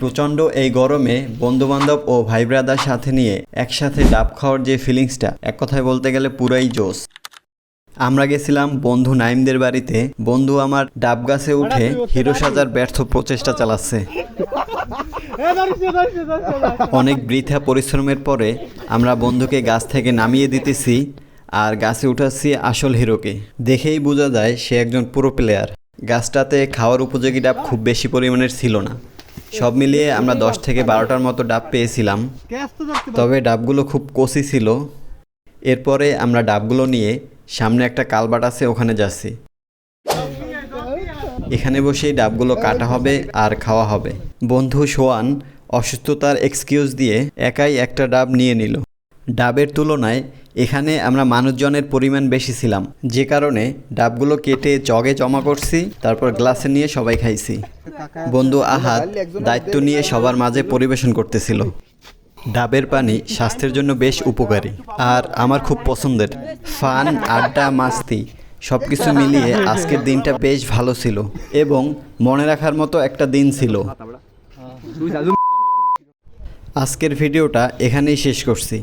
প্রচণ্ড এই গরমে বন্ধুবান্ধব ও ভাই ব্রাদার সাথে নিয়ে একসাথে ডাব খাওয়ার যে ফিলিংসটা এক কথায় বলতে গেলে পুরাই জোস আমরা গেছিলাম বন্ধু নাইমদের বাড়িতে। বন্ধু আমার ডাব গাছে উঠে হিরো সাজার ব্যর্থ প্রচেষ্টা চালাচ্ছে। অনেক বৃথা পরিশ্রমের পরে আমরা বন্ধুকে গাছ থেকে নামিয়ে দিতেছি আর গাছে উঠাচ্ছি আসল হিরোকে। দেখেই বোঝা যায় সে একজন পুরো প্লেয়ার গাছটাতে খাওয়ার উপযোগী ডাব খুব বেশি পরিমাণের ছিল না। সব মিলিয়ে আমরা দশ থেকে বারোটার মতো ডাব পেয়েছিলাম। তবে ডাবগুলো খুব কষি ছিল। এরপরে আমরা ডাবগুলো নিয়ে সামনে একটা কালবাট আছে, ওখানে যাচ্ছি। এখানে বসেই ডাবগুলো কাটা হবে আর খাওয়া হবে। বন্ধু সোয়ান অসুস্থতার এক্সকিউজ দিয়ে একাই একটা ডাব নিয়ে নিল। ডাবের তুলনায় এখানে আমরা মানুষজনের পরিমাণ বেশি ছিলাম। যে কারণে ডাবগুলো কেটে জগে জমা করছি, তারপর গ্লাসে নিয়ে সবাই খাইছি। বন্ধু আহাত দায়িত্ব নিয়ে সবার মাঝে পরিবেশন করতেছিল। ডাবের পানি স্বাস্থ্যের জন্য বেশ উপকারী। আর আমার খুব পছন্দের ফান, আড্ডা, মাস্তি সব কিছু মিলিয়ে আজকের দিনটা বেশ ভালো ছিল এবং মনে রাখার মতো একটা দিন ছিল। আজকের ভিডিওটা এখানেই শেষ করছি।